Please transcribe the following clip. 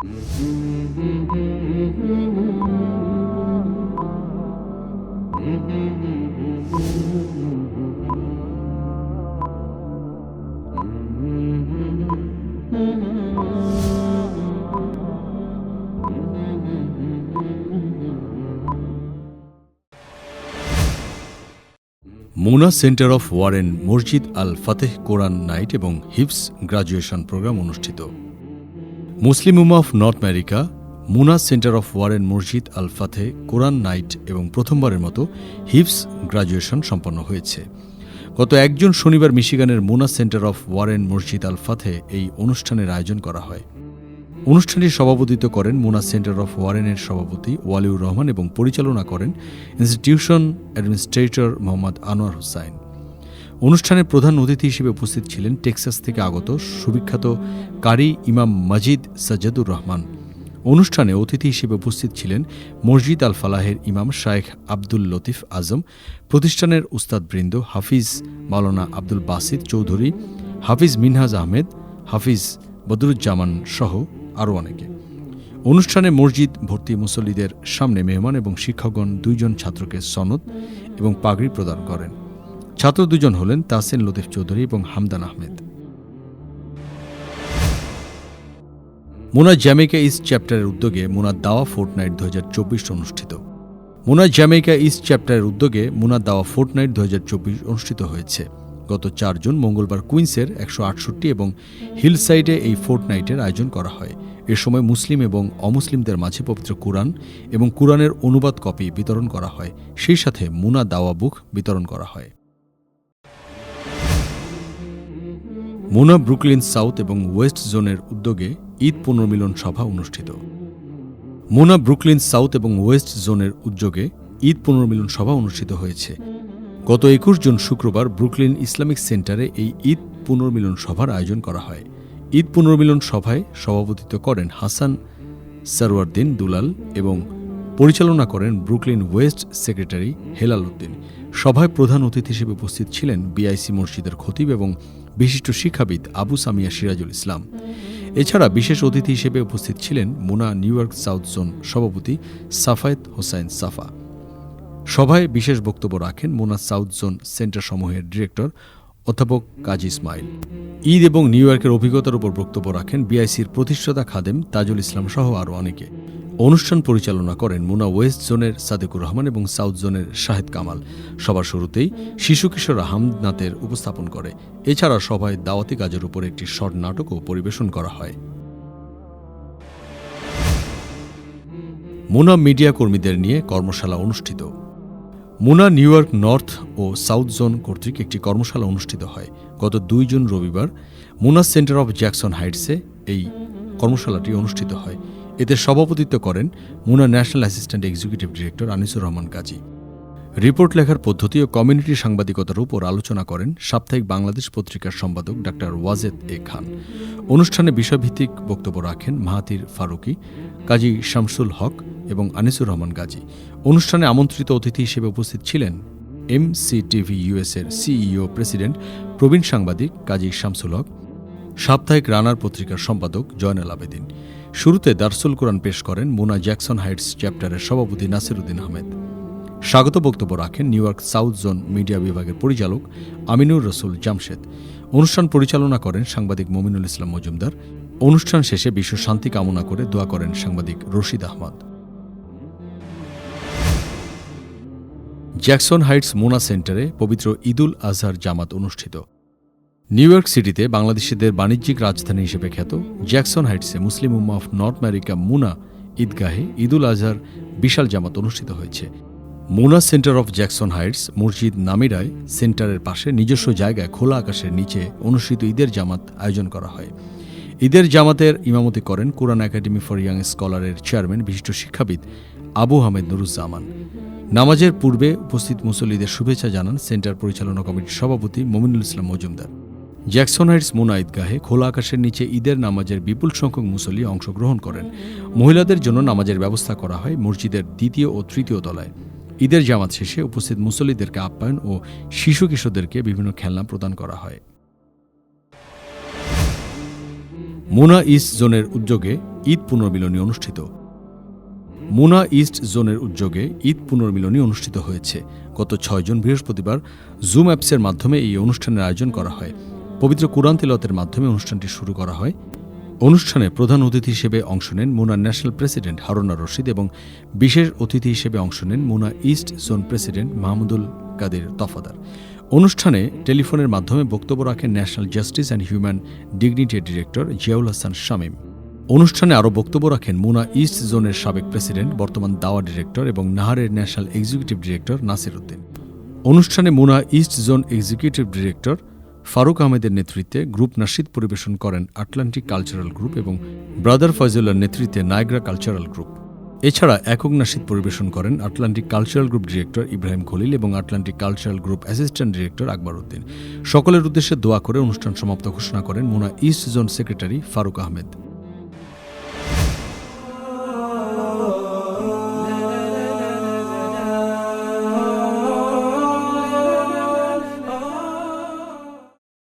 Muna centre of Warren মসজিদ আল Fatih কোরআন night এবং হিপস graduation programme অনুষ্ঠিত। Muslim Ummah of North America, MUNA centre of Warren মসজিদ আল ফাতে কোরআন night এবং প্রথমবারের মতো হিপস গ্রাজুয়েশন সম্পন্ন হয়েছে। গত একজন শনিবার মিশিগানের মুনা সেন্টার অফ ওয়ারেন মসজিদ আল ফাতে এই অনুষ্ঠানের আয়োজন করা হয়। অনুষ্ঠানটি সভাপতিত্ব করেন মুনা সেন্টার অফ ওয়ারেনের সভাপতি ওয়ালিউর রহমান এবং পরিচালনা করেন ইনস্টিটিউশন অ্যাডমিনিস্ট্রেটর মোহাম্মদ আনোয়ার হুসাইন। অনুষ্ঠানে প্রধান অতিথি হিসেবে উপস্থিত ছিলেন টেক্সাস থেকে আগত সুবিখ্যাত কারি ইমাম মাজিদ সাজ্জাদুর রহমান। অনুষ্ঠানে অতিথি হিসেবে উপস্থিত ছিলেন মসজিদ আল ফালাহের ইমাম শায়েখ আব্দুল লতিফ আজম, প্রতিষ্ঠানের উস্তাদবৃন্দ হাফিজ মাওলানা আব্দুল বাসিদ চৌধুরী, হাফিজ মিনহাজ আহমেদ, হাফিজ বদরুজ্জামান সহ আরও অনেকে। অনুষ্ঠানে মসজিদ ভর্তি মুসল্লিদের সামনে মেহমান এবং শিক্ষকগণ দুইজন ছাত্রকে সনদ এবং পাগড়ি প্রদান করেন। ছাত্র দুজন হলেন তাসিন লতিফ চৌধুরী এবং Hamdan Ahmed. Mona Jamaica East চ্যাপ্টারের উদ্যোগে মোনা দাওয়া ফোর্টনাইট দু অনুষ্ঠিত। মোনা জ্যামেইকা ইস্ট চ্যাপ্টারের উদ্যোগে মোনা দাওয়া ফোর্টনাইট দু অনুষ্ঠিত হয়েছে। গত চার জুন মঙ্গলবার কুইন্সের একশো আটষট্টি এবং হিলসাইডে এই ফোর্ট নাইটের আয়োজন করা হয়। এ সময় মুসলিম এবং অমুসলিমদের মাঝে পবিত্র কুরআন এবং কুরআনের অনুবাদ কপি বিতরণ করা হয়। সেই সাথে মুনা দাওয়া বুক বিতরণ করা হয়। মুনা ব্রুকলিন সাউথ এবং ওয়েস্ট জোনের উদ্যোগে ঈদ পুনর্মিলন সভা অনুষ্ঠিত। মোনা ব্রুকলিন সাউথ এবং ওয়েস্ট জোনের উদ্যোগে ঈদ পুনর্মিলন সভা অনুষ্ঠিত হয়েছে। গত একুশ জুন শুক্রবার ব্রুকলিন ইসলামিক সেন্টারে এই ঈদ পুনর্মিলন সভার আয়োজন করা হয়। ঈদ পুনর্মিলন সভায় সভাপতিত্ব করেন হাসান সরওয়ারদিন দুলাল এবং পরিচালনা করেন Brooklyn West secretary Helal Uddin. সভায় প্রধান অতিথি হিসেবে উপস্থিত ছিলেন বিআইসি মসজিদের খতিব এবং বিশিষ্ট শিক্ষাবিদ আবু সামিয়া সিরাজুল ইসলাম। এছাড়া বিশেষ অতিথি হিসেবে উপস্থিত ছিলেন MUNA New York South zone সভাপতি সাফায়েত হোসাইন সাফা। সভায় বিশেষ বক্তব্য রাখেন মোনা সাউথ জোন সেন্টার সমূহের ডিরেক্টর অধ্যাপক কাজী ইসমাইল। ঈদ এবং নিউ ইয়র্কের অভিজ্ঞতার উপর বক্তব্য রাখেন বিআইসির প্রতিষ্ঠাতা খাদেম তাজুল ইসলাম সহ আরও অনেকে। অনুষ্ঠান পরিচালনা করেন মুনা ওয়েস্ট জোনের সাদেকুর রহমান এবং সাউথ জোনের শাহেদ কামাল। সবার শুরুতেই শিশু কিশোর হামদনাথের উপস্থাপন করে। এছাড়া সভায় দাওয়াতি কাজের উপর একটি শর্ট নাটকও পরিবেশন করা হয়। মুনা মিডিয়া কর্মীদের নিয়ে কর্মশালা অনুষ্ঠিত। মুনা নিউ ইয়র্ক নর্থ ও সাউথ জোন কর্তৃক একটি কর্মশালা অনুষ্ঠিত হয়। গত দুই জুন রবিবার মুনা সেন্টার অফ জ্যাকসন হাইটসে এই কর্মশালাটি অনুষ্ঠিত হয়। এতে সভাপতিত্ব করেন MUNA national assistant executive director Anisur Rahman Kazi. Report লেখার পদ্ধতি ও কমিউনিটি সাংবাদিকতার উপর আলোচনা করেন সাপ্তাহিক বাংলাদেশ পত্রিকার সম্পাদক ডাক্তার ওয়াজেদ এ খান। অনুষ্ঠানে বিষয়ভিত্তিক বক্তব্য রাখেন মাহাতির ফারুকি, কাজী শামসুল হক এবং আনিসুর রহমান গাজী অনুষ্ঠানে আমন্ত্রিত অতিথি হিসেবে উপস্থিত ছিলেন এম সি টিভি ইউএসের সিইও প্রেসিডেন্ট, প্রবীণ সাংবাদিক কাজী শামসুল হক সাপ্তাহিক রানার পত্রিকার সম্পাদক জয়নাল আবেদিন। শুরুতে দারসুল কোরআন পেশ করেন মোনা জ্যাকসন হাইটস চ্যাপ্টারের সভাপতি নাসিরুদ্দিন আহমেদ। স্বাগত বক্তব্য রাখেন New York South zone media বিভাগের পরিচালক আমিনুর রসুল জামশেদ। অনুষ্ঠান পরিচালনা করেন সাংবাদিক মমিনুল ইসলাম মজুমদার। অনুষ্ঠান শেষে বিশ্ব শান্তি কামনা করে দোয়া করেন সাংবাদিক Rashid Ahmad. Jackson Heights MUNA সেন্টারে পবিত্র ঈদুল আজহার জামাত অনুষ্ঠিত। নিউ ইয়র্ক সিটিতে বাংলাদেশিদের বাণিজ্যিক রাজধানী হিসেবে খ্যাত Jackson হাইটসে Muslim Umma of North America মুনা ঈদগাহে ঈদুল আজহার বিশাল জামাত অনুষ্ঠিত হয়েছে। MUNA center of Jackson Heights মসজিদ নামিরায় সেন্টারের পাশে নিজস্ব জায়গায় খোলা আকাশের নিচে অনুষ্ঠিত ঈদের জামাত আয়োজন করা হয়। ঈদের জামাতের ইমামতি করেন কোরআন একাডেমি ফর ইয়াং স্কলারের চেয়ারম্যান বিশিষ্ট শিক্ষাবিদ আবু আহমেদ নুরুজ্জামান। নামাজের পূর্বে উপস্থিত মুসল্লিদের শুভেচ্ছা জানান সেন্টার পরিচালনা কমিটির সভাপতি Mominul Islam Majumder. Jackson Heights MUNA ঈদগাহে খোলা আকাশের নিচে ঈদের নামাজের বিপুল সংখ্যক মুসল্লি অংশগ্রহণ করেন। মহিলাদের জন্য নামাজের ব্যবস্থা করা হয় মসজিদের দ্বিতীয় ও তৃতীয় তলায়। ঈদের জামাত শেষে উপস্থিত মুসল্লিদেরকে আপ্যায়ন ও শিশু কিশোরদেরকে বিভিন্ন খেলনা প্রদান করা হয়। মুনা ইস্ট জোনের উদ্যোগে ঈদ পুনর্মিলনী অনুষ্ঠিত। মুনা ইস্ট জোনের উদ্যোগে ঈদ পুনর্মিলনী অনুষ্ঠিত হয়েছে। গত ছয় জন বৃহস্পতিবার জুম অ্যাপসের মাধ্যমে এই অনুষ্ঠানের আয়োজন করা হয়। পবিত্র কুরআন তিলতের মাধ্যমে অনুষ্ঠানটি শুরু করা হয়। অনুষ্ঠানে প্রধান অতিথি হিসেবে অংশ নেন MUNA national president Haruna Rashid এবং বিশেষ অতিথি হিসেবে অংশ নেন MUNA East zone president Mahmudul Kader Tafadar. অনুষ্ঠানে টেলিফোনের মাধ্যমে বক্তব্য রাখেন ন্যাশনাল জাস্টিস অ্যান্ড হিউম্যান ডিগনিটির ডিরেক্টর জিয়াউল হাসান শামীম। অনুষ্ঠানে আরও বক্তব্য রাখেন মুনা ইস্ট জোনের সাবেক প্রেসিডেন্ট, বর্তমান দাওয়া ডিরেক্টর এবং নাহারের national executive director Nasir Uddin. অনুষ্ঠানে MUNA East zone executive director Faruk আহমেদের নেতৃত্বে গ্রুপ নাসিদ পরিবেশন করেন আটলান্টিক কালচারাল গ্রুপ এবং ব্রাদার ফয়জুল্লার নেতৃত্বে নায়গ্রা কালচারাল গ্রুপ। এছাড়া একক নাসিদ পরিবেশন করেন Atlantic cultural group director Ibrahim Khalil এবং Atlantic cultural group assistant director Akbar Uddin. সকলের উদ্দেশ্যে দোয়া করে অনুষ্ঠান সমাপ্ত ঘোষণা করেন MUNA East zone secretary Faruk Ahmed.